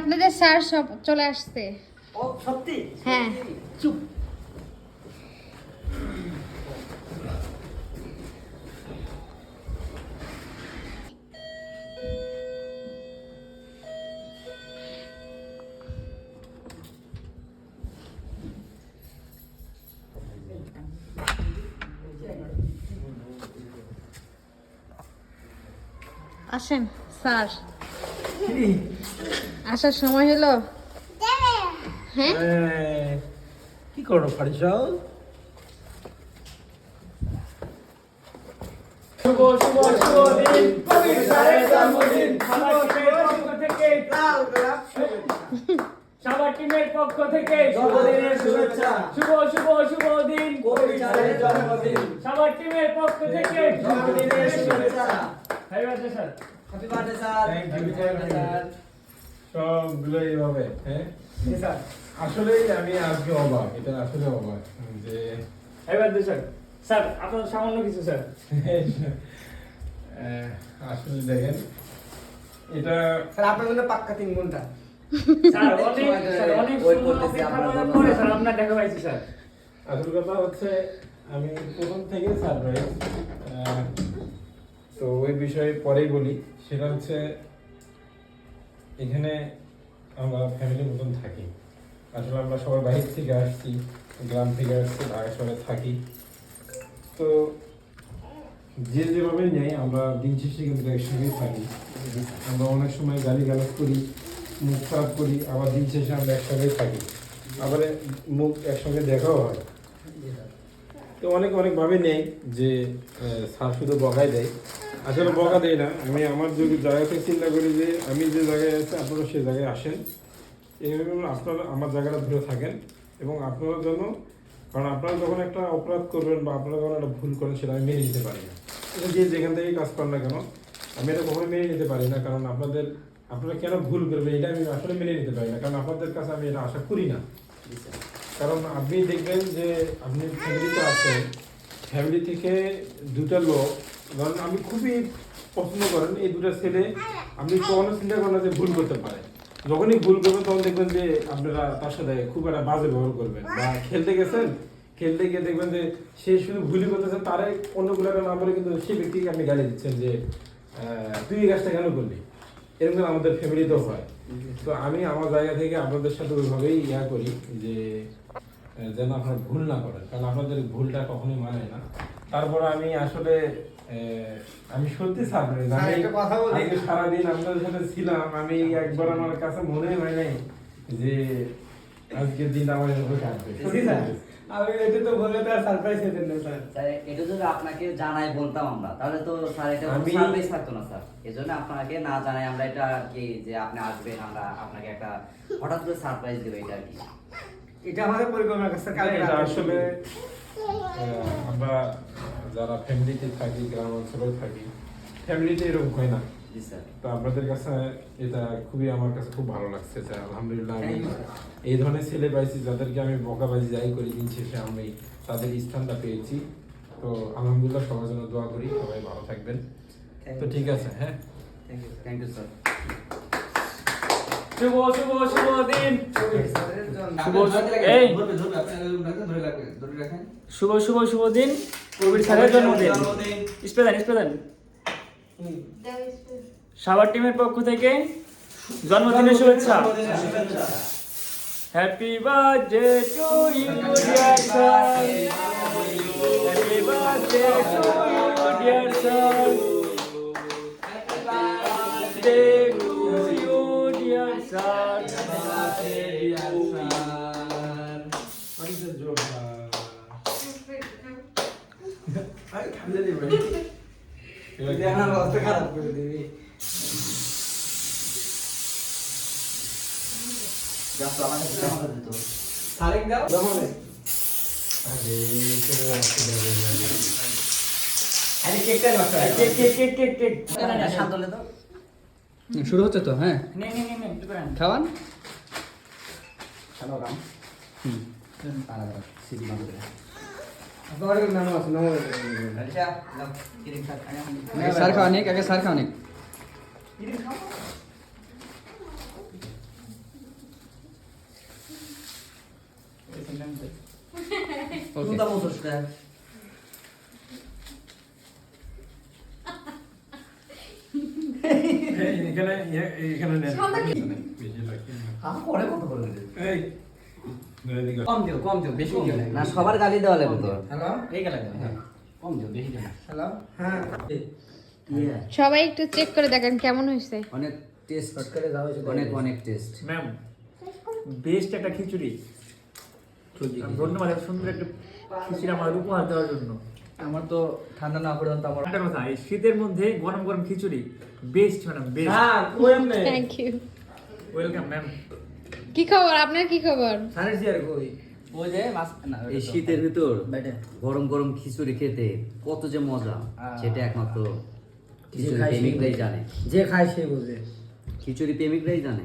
আপনাদের স্যার সব চলে আসছে ও সত্যি হ্যাঁ। চুপ আসেন স্যার কি? আসার সময় হলো? হ্যাঁ? কি করো ফারিসাল শুভ শুভ শুভ দিন। কবির জন্মদিন সবার টিমের পক্ষ থেকে। জন্মদিনের শুভেচ্ছা। শুভ শুভ শুভ দিন। জন্মদিন। সবার টিমের পক্ষ থেকে জন্মদিনের শুভেচ্ছা। Happy birthday sir. Happy birthday sir happy birthday sir সবগুলো এইভাবে হ্যাঁ? স্যার আসলেই আমি আজকে অবাক এটা আসলে অবাক যে হ্যাপি বার্থডে স্যার স্যার আপনার সামান্য কিছু স্যার এ, আসলে দেখেন এটা স্যার আপনার জন্য পাক্কা তিন ঘণ্টা। স্যার অনেক স্যার অনেক পরে। স্যার আপনার দেখা পাইছি স্যার আসল কথা হচ্ছে আমি প্রথম থেকে সারপ্রাইজ তো ওই বিষয়ে পরেই বলি। সেটা হচ্ছে, এখানে আমরা ফ্যামিলির মতন থাকি। আসলে আমরা সবাই বাইরে থেকে আসছি, গ্রাম থেকে আসছি, ঢাকা শহরে থাকি। তো যে যেভাবে নেই, আমরা দিন শেষে কিন্তু একসঙ্গেই থাকি। আমরা অনেক সময় গালি গালাজ করি, মুখ খারাপ করি, আবার দিন শেষে আমরা একসঙ্গেই থাকি। আবার মুখ একসঙ্গে দেখাও হয়। তো অনেক অনেকভাবে নেই যে স্যার শুধু বকাই দেয়। আসলে বকা দেয় না। আমি আমার যদি জায়গা থেকে চিন্তা করি যে আমি যে জায়গায় আছি আপনারা সেই জায়গায় আসেন। এইভাবে আপনারা আমার জায়গাটা ধরে থাকেন এবং আপনারা যেন কারণ আপনারা যখন একটা অপরাধ করবেন বা আপনারা যখন একটা ভুল করেন সেটা আমি মেনে নিতে পারি না। এটা যে যেখান থেকেই কাজ করেন না কেন আমি এটা কখনো মেনে নিতে পারি না। কারণ আপনাদের আপনারা কেন ভুল করবেন এটা আমি আসলে মেনে নিতে পারি না। কারণ আপনাদের কাছে আমি এটা আশা করি না। কারণ আপনি দেখবেন যে আপনি ফ্যামিলিতে আছেন ফ্যামিলি থেকে দুটা লোক ধরেন আমি খুবই পছন্দ করেন এই দুটা ছেলে। আপনি কখনো চিন্তা করেন যে ভুল করতে পারে। যখনই ভুল করবেন, তখন দেখবেন যে আপনারা তার সাথে খুব একটা বাজে ব্যবহার করবেন। বা খেলতে গেছেন, খেলতে গিয়ে দেখবেন যে সে শুধু ভুলই করতেছেন তারে অন্যগুলো না বলে কিন্তু সেই ব্যক্তিকে আপনি গালি দিচ্ছেন যে তুই এই কাজটা কেন করলি? এরকম আমাদের ফ্যামিলিতেও হয়। তো আমি আমার জায়গা থেকে আপনাদের সাথে ওইভাবেই ইয়া করি যে যেন আপনারা ভুল না করেন কারণ আপনাদের ভুলটা কখনোই মানে না। তারপর আমি আসলে আহ, আমি সত্যি সারপ্রাইজ আমি কথা বলি। সারাদিন আপনাদের সাথে ছিলাম আমি একবার আমার কাছে মনে হয় নাই যে আজকের দিন আমার এভাবে কাটবে সত্যি স্যার আমি এটা তো বলে তো সারপ্রাইজ হতেন না স্যার স্যার এটা যদি আপনাকে জানাই বলতাম আমরা তাহলে তো স্যার এটা আমি- সার্ভিস থাকতো না স্যার এজন্য আপনাকে না জানাই আমরা এটা আর কি যে আপনি আসবেন আমরা আপনাকে একটা হঠাৎ করে সারপ্রাইজ দেবো এটা আর কি। এটা আমাদের পরিকল্পনা স্যার কালকে আসলে আমরা যারা ফ্যামিলিতে থাকি গ্রাম অঞ্চলে থাকি ফ্যামিলিতে এরকম হয় না। তো আপনাদের কাছে এটা খুবই আমার কাছে খুব ভালো লাগছে যে আলহামদুলিল্লাহ আমি এই ধরনের ছেলে পাইছি যাদেরকে আমি বকাবাজি যাই করি দিন শেষে আমি তাদের স্থানটা পেয়েছি। তো আলহামদুলিল্লাহ সবার জন্য দোয়া করি সবাই ভালো থাকবেন। তো ঠিক আছে হ্যাঁ। Thank you thank you sir শুভ শুভ শুভ দিন। শুভ শুভ শুভ দিন। কবির স্যারের জন্মদিন। স্প্রে দেন সাবার টিমের পক্ষ থেকে জন্মদিনের শুভেচ্ছা। হ্যাপি বার্থডে টু ইউ দেখার অবস্থা খারাপ করে দিবি। জাস্ট আমাকে আমাকে দিত সারেক দাও। দমনে আরে, চলে আসছে দাদা, দাদা। আরে কেকটা নষ্ট cake cake cake cake cake. শান্ত হলে শুরু হচ্ছে তো হ্যাঁ? নে নে নে নে একটু করে আন। খাওয়ান? হুম। सर खाने क्या सर खाने okay. da bozuş işte. এখানে এখানে এখানে হ্যাঁ করে কত করে এই কম দিও কম দিও বেশি দিও না। না সবার গালি দেওয়া লাগবে তো হ্যালো? এই গেলে হ্যাঁ। কম দিও বেশি দিও হ্যালো? হ্যাঁ। ইয়ে, সবাই একটু চেক করে দেখেন কেমন হয়েছে? অনেক টেস্ট করে এসে অনেক অনেক টেস্ট ম্যাম বেস্ট একটা খিচুড়ি। ধন্যবাদ এত সুন্দর একটা খিচুড়ি আমার উপহার দেওয়ার জন্য। আমার তো ঠান্ডা না পড়ে আমার একটা কথা এই শীতের মধ্যে গরম গরম খিচুড়ি বেস্ট ম্যাডাম বেস্ট হ্যাঁ থ্যাংক ইউ ওয়েলকাম ম্যাম কি খবর? আপনার কি খবর? সারের জি আর কই? ওই যে মাছ না এই শীতের ভিতর গরম গরম খিচুড়ি খেতে কত যে মজা সেটা একমাত্র খিচুড়ি প্রেমিকরাই জানে। যে খায় সে বোঝে খিচুড়ি প্রেমিকরাই জানে।